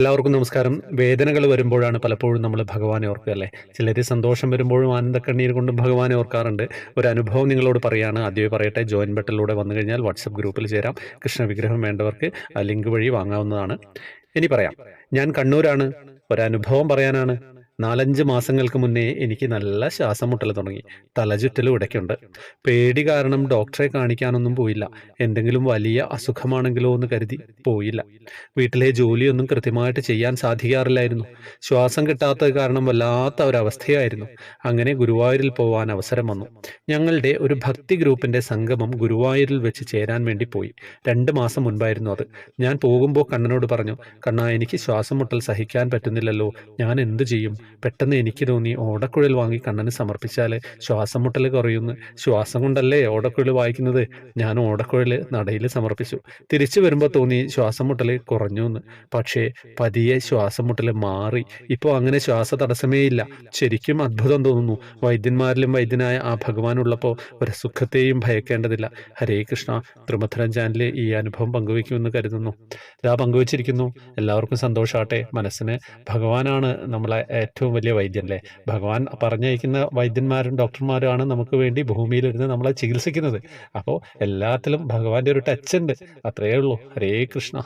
എല്ലാവർക്കും നമസ്കാരം. വേദനകൾ വരുമ്പോഴാണ് പലപ്പോഴും നമ്മൾ ഭഗവാനെ ഓർക്കുക അല്ലേ? ചിലർ സന്തോഷം വരുമ്പോഴും ആനന്ദക്കണ്ണീർ കൊണ്ടും ഭഗവാനെ ഓർക്കാറുണ്ട്. ഒരു അനുഭവം നിങ്ങളോട് പറയാണ്. ആദ്യമേ പറയട്ടെ ജോയിൻ ബട്ടണിലൂടെ വന്നു കഴിഞ്ഞാൽ വാട്സപ്പ് ഗ്രൂപ്പിൽ ചേരാം. കൃഷ്ണ വിഗ്രഹം വേണ്ടവർക്ക് ലിങ്ക് വഴി വാങ്ങാവുന്നതാണ്. ഇനി പറയാം. ഞാൻ കണ്ണൂരാണ്. ഒരനുഭവം പറയാനാണ്. നാലഞ്ച് മാസങ്ങൾക്ക് മുന്നേ എനിക്ക് നല്ല ശ്വാസം മുട്ടൽ തുടങ്ങി. തലചുറ്റലും ഇടയ്ക്കുണ്ട്. പേടി കാരണം ഡോക്ടറെ കാണിക്കാനൊന്നും പോയില്ല. എന്തെങ്കിലും വലിയ അസുഖമാണെങ്കിലോ എന്ന് കരുതി പോയില്ല. വീട്ടിലെ ജോലിയൊന്നും കൃത്യമായിട്ട് ചെയ്യാൻ സാധിക്കാറില്ലായിരുന്നു. ശ്വാസം കിട്ടാത്തത് കാരണം വല്ലാത്ത ഒരവസ്ഥയായിരുന്നു. അങ്ങനെ ഗുരുവായൂരിൽ പോവാൻ അവസരം വന്നു. ഞങ്ങളുടെ ഒരു ഭക്തി ഗ്രൂപ്പിന്റെ സംഗമം ഗുരുവായൂരിൽ വെച്ച് ചേരാൻ വേണ്ടി പോയി. രണ്ട് മാസം മുൻപായിരുന്നു അത്. ഞാൻ പോകുമ്പോൾ കണ്ണനോട് പറഞ്ഞു കണ്ണ എനിക്ക് ശ്വാസം മുട്ടൽ സഹിക്കാൻ പറ്റുന്നില്ലല്ലോ. ഞാൻ എന്തു ചെയ്യും? പെട്ടെന്ന് എനിക്ക് തോന്നി ഓടക്കുഴൽ വാങ്ങി കണ്ണന് സമർപ്പിച്ചാൽ ശ്വാസം മുട്ടൽ കുറയുന്നു. ശ്വാസം കൊണ്ടല്ലേ ഓടക്കുഴൽ വായിക്കുന്നത്? ഞാൻ ഓടക്കുഴൽ നടയിൽ സമർപ്പിച്ചു. തിരിച്ചു വരുമ്പോൾ തോന്നി ശ്വാസം മുട്ടൽ കുറഞ്ഞു എന്ന് പക്ഷേ പതിയെ ശ്വാസം മുട്ടൽ മാറി. ഇപ്പോൾ അങ്ങനെ ശ്വാസ തടസ്സമേ ഇല്ല. ശരിക്കും അത്ഭുതം തോന്നുന്നു. വൈദ്യന്മാരിലും വൈദ്യനായ ആ ഭഗവാൻ ഉള്ളപ്പോൾ ഒരു സുഖത്തെയും ഭയക്കേണ്ടതില്ല. ഹരേ കൃഷ്ണ ത്രിമധുരം ചാനലിൽ ഈ അനുഭവം പങ്കുവയ്ക്കുമെന്ന് കരുതുന്നു. ഇതാ പങ്കുവച്ചിരിക്കുന്നു. എല്ലാവർക്കും സന്തോഷമാട്ടെ മനസ്സിന് ഭഗവാനാണ് നമ്മളെ ഏറ്റവും വലിയ വൈദ്യൻ അല്ലേ? ഭഗവാൻ പറഞ്ഞയക്കുന്ന വൈദ്യന്മാരും ഡോക്ടർമാരുമാണ് നമുക്ക് വേണ്ടി ഭൂമിയിലിരുന്ന് നമ്മളെ ചികിത്സിക്കുന്നത്. അപ്പോൾ എല്ലാത്തിലും ഭഗവാന്റെ ഒരു ടച്ച് ഉണ്ട്. അത്രയേ ഉള്ളൂ. ഹരേ കൃഷ്ണ.